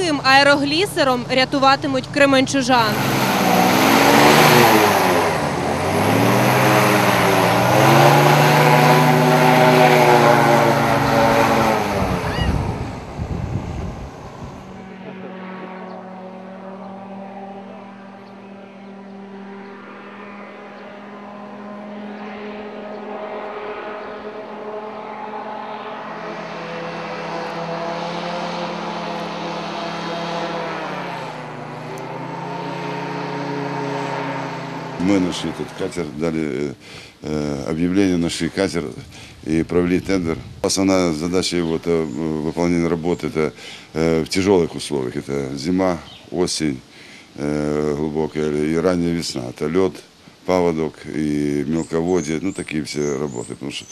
яким аероглісером рятуватимуть кременчужан. Мы нашли этот катер, дали э, э, объявление, нашли катер и провели тендер. Основная задача его это э, выполнение работы это э, в тяжелых условиях. Это зима, осень э, глубокая и ранняя весна. Это лед, паводок и мелководье, ну такие все работы. Потому что,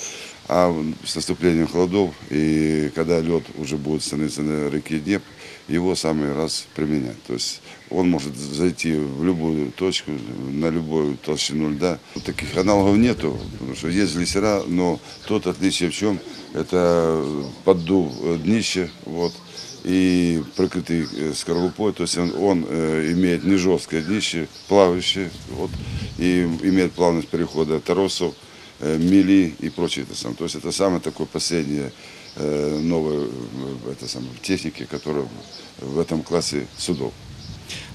а с наступлением холодов и когда лед уже будет становиться на реке Днепр, его самый раз применять. То есть он может зайти в любую точку, на любую толщину льда. Таких аналогов нету, потому что есть глиссера, но тут отличие в чем? Это поддув э, днище, вот, и прикрытый э, скорлупой, то есть он, он э, имеет не жесткое днище, плавающее, вот, и имеет плавность перехода торосов, э, мели и прочее. То есть это самое такое последнее новое это самое, техники, которая в этом классе судов.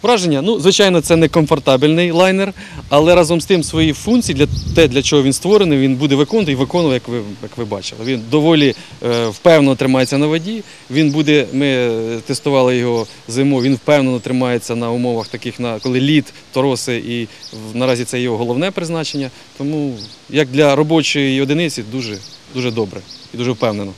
Враження, ну, звичайно, це не комфортабельний лайнер, але разом з тим свої функції для те, для чого він створений, він буде виконувати і виконує, як ви, як ви бачили. Він доволі е, впевнено тримається на воді. Він буде, ми е, тестували його зимою, він впевнено тримається на умовах таких, на коли лід, тороси, і наразі це його головне призначення. Тому як для робочої одиниці дуже, дуже добре і дуже впевнено.